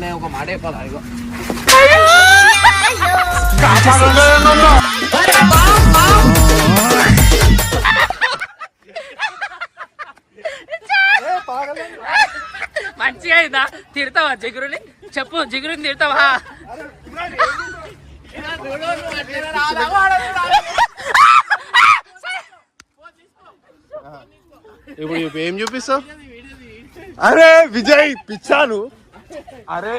నేను ఒక మాట చెప్పాలా ఇగో మంచిగా అయిందా? తిడతావా జిగురుని? చెప్పు జిగురుని తిడతావా? ఇప్పుడు ఇప్పుడు ఏం చూపిస్తావు? అరే విజయ్ పిచ్చాను అరే.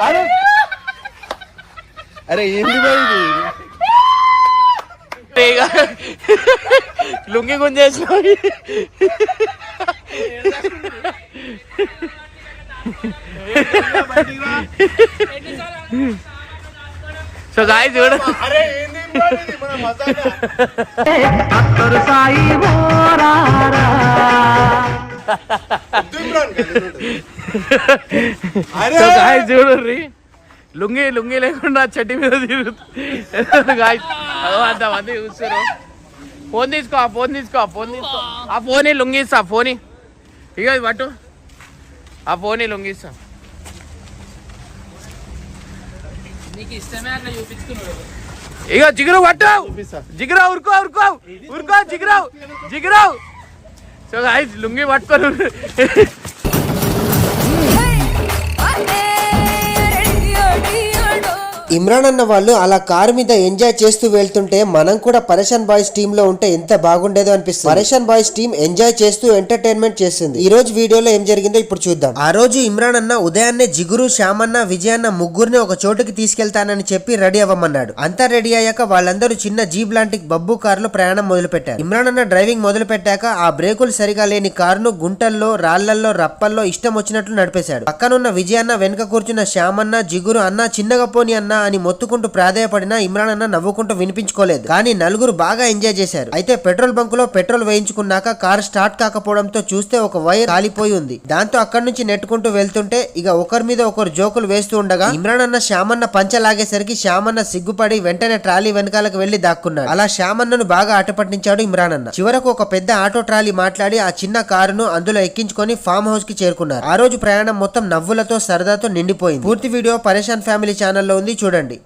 అరే. అరే ఏంది ఇది? లుంగి గుంజేసిన సో గాయ చూడు. అరే ఏంది బాయ్ ఇది? మన మజాకా. వద్దు ఇమ్రాన్ ఖాన్, ఇది అరే సో గాయ చూడు లుంగి లుంగి లేకుండా చెట్టు మీద తిరుగుతుంది గాయ అంతమంది చూస్తారు ఫోన్ తీసుకో ఆ ఫోన్ తీసుకో ఆ ఫోన్ తీసుకో ఆ ఫోన్ లుంగి ఇస్తా ఆ ఫోన్ ఇక ఇది పట్టు ఆ ఫోన్ లుంగి ఇస్తా నీకు ఇష్టమే అట్లా చూపించుకున్నాడు ఇక జిగురు పట్టు చూపిస్తా. జిగురా ఉరుకో ఉరుకో ఉరుకో జిగురావు జిగురావు సో గాయస్ లుంగి పట్టుకొని ఇమ్రాన్ అన్న వాళ్ళు అలా కారు మీద ఎంజాయ్ చేస్తూ వెళ్తుంటే మనం కూడా పరేషాన్ బాయ్స్ టీమ్లో ఉంటే ఎంత బాగుండేదో అనిపిస్తుంది. పరేషాన్ బాయ్స్ టీం ఎంజాయ్ చేస్తూ ఎంటర్టైన్మెంట్ చేస్తుంది. ఈ రోజు వీడియోలో ఏం జరిగిందో ఇప్పుడు చూద్దాం. ఆ రోజు ఇమ్రాన్ అన్న ఉదయాన్నే జిగురు శ్యామన్న విజయన్న ముగ్గురిని ఒక చోటుకి తీసుకెళ్తానని చెప్పి రెడీ అవ్వమన్నాడు. అంతా రెడీ అయ్యాక వాళ్ళందరూ చిన్న జీప్ లాంటి బబ్బు కారులో ప్రయాణం మొదలు పెట్టారు ఇమ్రాన్ అన్న డ్రైవింగ్ మొదలు పెట్టాక ఆ బ్రేకులు సరిగా లేని కారును గుంటల్లో రాళ్ళల్లో రప్పల్లో ఇష్టం వచ్చినట్లు నడిపేశాడు. పక్కనున్న విజయన్న వెనుక కూర్చున్న శ్యామన్న జిగురు అన్న చిన్నగా పోని అన్న అని మొత్తుకుంటూ ప్రాధాయపడినా ఇమ్రాన్ అన్న నవ్వుకుంటూ వినిపించుకోలేదు. కానీ నలుగురు బాగా ఎంజాయ్ చేశారు. అయితే పెట్రోల్ బంక్లో పెట్రోల్ వేయించుకున్నాక కార్ స్టార్ట్ కాకపోవడంతో చూస్తే ఒక వైర్ కాలిపోయి ఉంది. దాంతో అక్కడి నుంచి నెట్టుకుంటూ వెళ్తుంటే ఇక ఒకరి మీద ఒకరు జోకులు వేస్తూ ఉండగా ఇమ్రాన్ అన్న శ్యామన్న పంచ లాగేసరికి శ్యామన్న సిగ్గుపడి వెంటనే ట్రాలీ వెనకాలకు వెళ్ళి దాక్కున్నాడు. అలా శ్యామన్నను బాగా ఆటపట్టించాడు ఇమ్రాన్ అన్న. చివరకు ఒక పెద్ద ఆటో ట్రాలీ మాట్లాడి ఆ చిన్న కారును అందులో ఎక్కించుకొని ఫామ్ హౌస్కి చేరుకున్నారు. ఆ రోజు ప్రయాణం మొత్తం నవ్వులతో సరదాతో నిండిపోయింది. పూర్తి వీడియో పరేషాన్ ఫ్యామిలీ ఛానల్లో ఉంది. చూడండి.